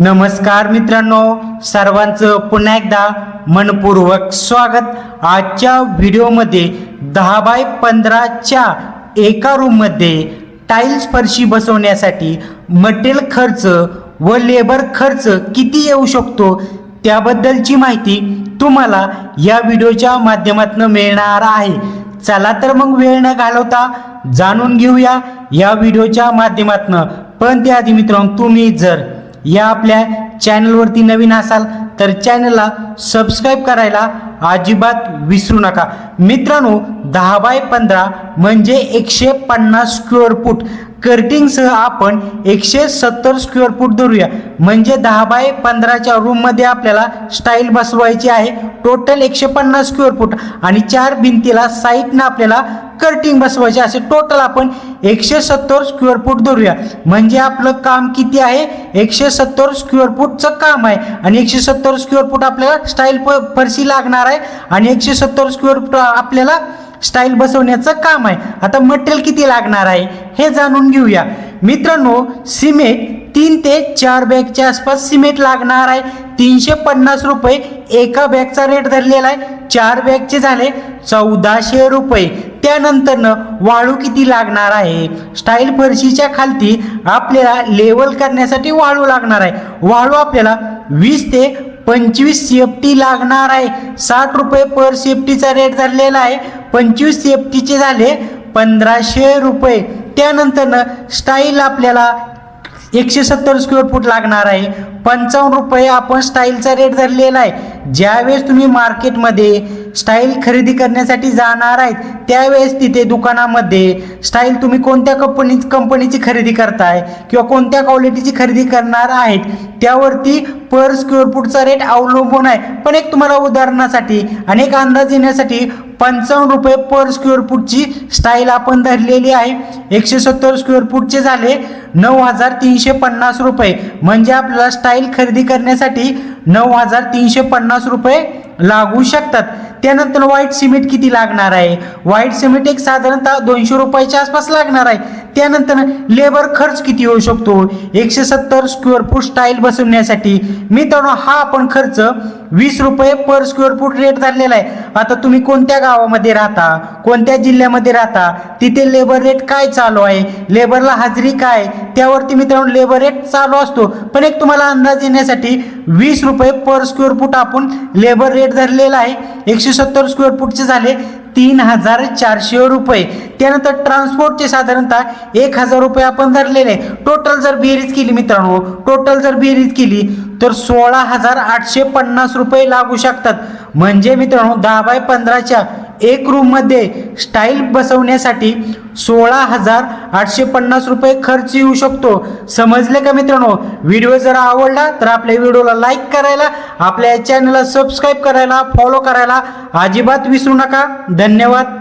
नमस्कार मित्रांनो सर्वांचं पुन्हा एकदा मनपूर्वक स्वागत. आजच्या व्हिडिओमध्ये दहा बाय पंधराच्या एका रूममध्ये टाईल्स फरशी बसवण्यासाठी मटेरियल खर्च व लेबर खर्च किती येऊ शकतो त्याबद्दलची माहिती तुम्हाला या व्हिडिओच्या माध्यमातून मिळणार आहे. चला तर मग वेळ न घालवता जाणून घेऊया या व्हिडिओच्या माध्यमातून. पण त्याआधी मित्रांनो तुम्ही जर या आपल्या चॅनलवरती नवीन असाल तर चॅनलला सबस्क्राईब करायला अजिबात विसरू नका. मित्रांनो दहा बाय पंधरा म्हणजे एकशे पन्नास स्क्वेअर फूट कर्टिंगसह आपण एकशे सत्तर स्क्वेअर फूट धरूया. म्हणजे दहा बाय पंधराच्या रूममध्ये आपल्याला स्टाईल बसवायची आहे. टोटल एकशे पन्नास स्क्वेअर फूट आणि चार भिंतीला साईटनं आपल्याला कर्टिंग बसवायचे असे टोटल आपण एकशे सत्तर स्क्वेअर फूट धरूया. म्हणजे आपलं काम किती आहे? एकशे सत्तर स्क्वेअर फूटचं काम आहे. आणि एकशे सत्तर स्क्वेअर फूट आपल्याला स्टाईल प फरशी लागणार आहे. आणि एकशे सत्तर स्क्वेअर फूट आपल्याला स्टाईल बसवण्याचं काम आहे. आता मटेरियल किती लागणार आहे? हे जाणून घेऊया. मित्रांनो सिमेंट तीन ते चार बॅगच्या आसपास सिमेंट लागणार आहे. तीनशे पन्नास रुपये एका बॅगचा रेट धरलेला आहे. चार बॅगचे झाले चौदाशे रुपये. त्यानंतरनं वाळू किती लागणार आहे? स्टाईल फरशीच्या खालती आपल्याला लेवल करण्यासाठी वाळू लागणार आहे. वाळू आपल्याला वीस ते पंचवीस सेफ्टी लागणार आहे. साठ रुपये पर सेफ्टीचा रेट धरलेला आहे. पंचवीस सेफ्टीचे झाले पंधराशे रुपये. त्यानंतरनं स्टाईल आपल्याला एकशे सत्तर स्क्वेअर फूट लागणार आहे. पंचावन्न रुपये आपण स्टाईलचा रेट धरलेला आहे. ज्यावेळेस तुम्ही मार्केटमध्ये स्टाईल खरेदी करण्यासाठी जाणार आहेत त्यावेळेस तिथे दुकानामध्ये स्टाईल तुम्ही कोणत्या कंपनी कंपनीची खरेदी करताय किंवा कोणत्या क्वालिटीची खरेदी करणार आहेत त्यावरती पर स्क्वेअर फूटचा रेट अवलंबून आहे. पण एक तुम्हाला उदाहरणासाठी आणि एक अंदाज येण्यासाठी पंचावन्न रुपये पर स्क्वेअर फूटची स्टाईल आपण धरलेली आहे. एकशे सत्तर स्क्वेअर फूटचे झाले नऊ हजार तीनशे पन्नास रुपये. म्हणजे आपल्याला स्टाईल खरेदी करण्यासाठी नऊ हजार तीनशे पन्नास रुपये लागू शकतात. त्यानंतर व्हाईट सिमेंट किती लागणार आहे? व्हाईट सिमेंट एक साधारणतः दोनशे रुपयाच्या आसपास लागणार आहे. त्यानंतर लेबर खर्च किती होऊ शकतो? एकशे सत्तर स्क्वेअर फूट स्टाईल बसवण्यासाठी. मित्रांनो हा आपण खर्च वीस रुपये पर स्क्वेअर फूट रेट धरलेला आहे. आता तुम्ही कोणत्या गावामध्ये राहता? कोणत्या जिल्ह्यामध्ये राहता? तिथे लेबर रेट काय चालू आहे? लेबरला हजेरी काय? त्यावरती मित्रांनो लेबर रेट चालू असतो. पण एक तुम्हाला अंदाज येण्यासाठी वीस रुपये पर स्क्वेअर फूट आपण लेबर रेट धरलेला आहे. एकशे एकशे सत्तर स्क्वेअर फूटचे झाले तीन हजार चारशे रुपये. त्यानंतर ट्रान्सपोर्टचे साधारणतः एक हजार रुपये आपण धरलेले. टोटल जर बेरीज केली मित्रांनो टोटल जर बेरीज केली तर सोळा हजार आठशे पन्नास रुपये लागू शकतात. म्हणजे मित्रांनो दहा बाय पंधराच्या एक रूममध्ये स्टाईल बसवण्यासाठी सोळा हजार आठशे पन्नास रुपये खर्च येऊ शकतो. समजले का मित्रांनो? व्हिडिओ जर आवडला तर आपल्या व्हिडिओला लाईक करायला आपल्या चॅनलला सबस्क्राईब करायला फॉलो करायला अजिबात विसरू नका. धन्यवाद.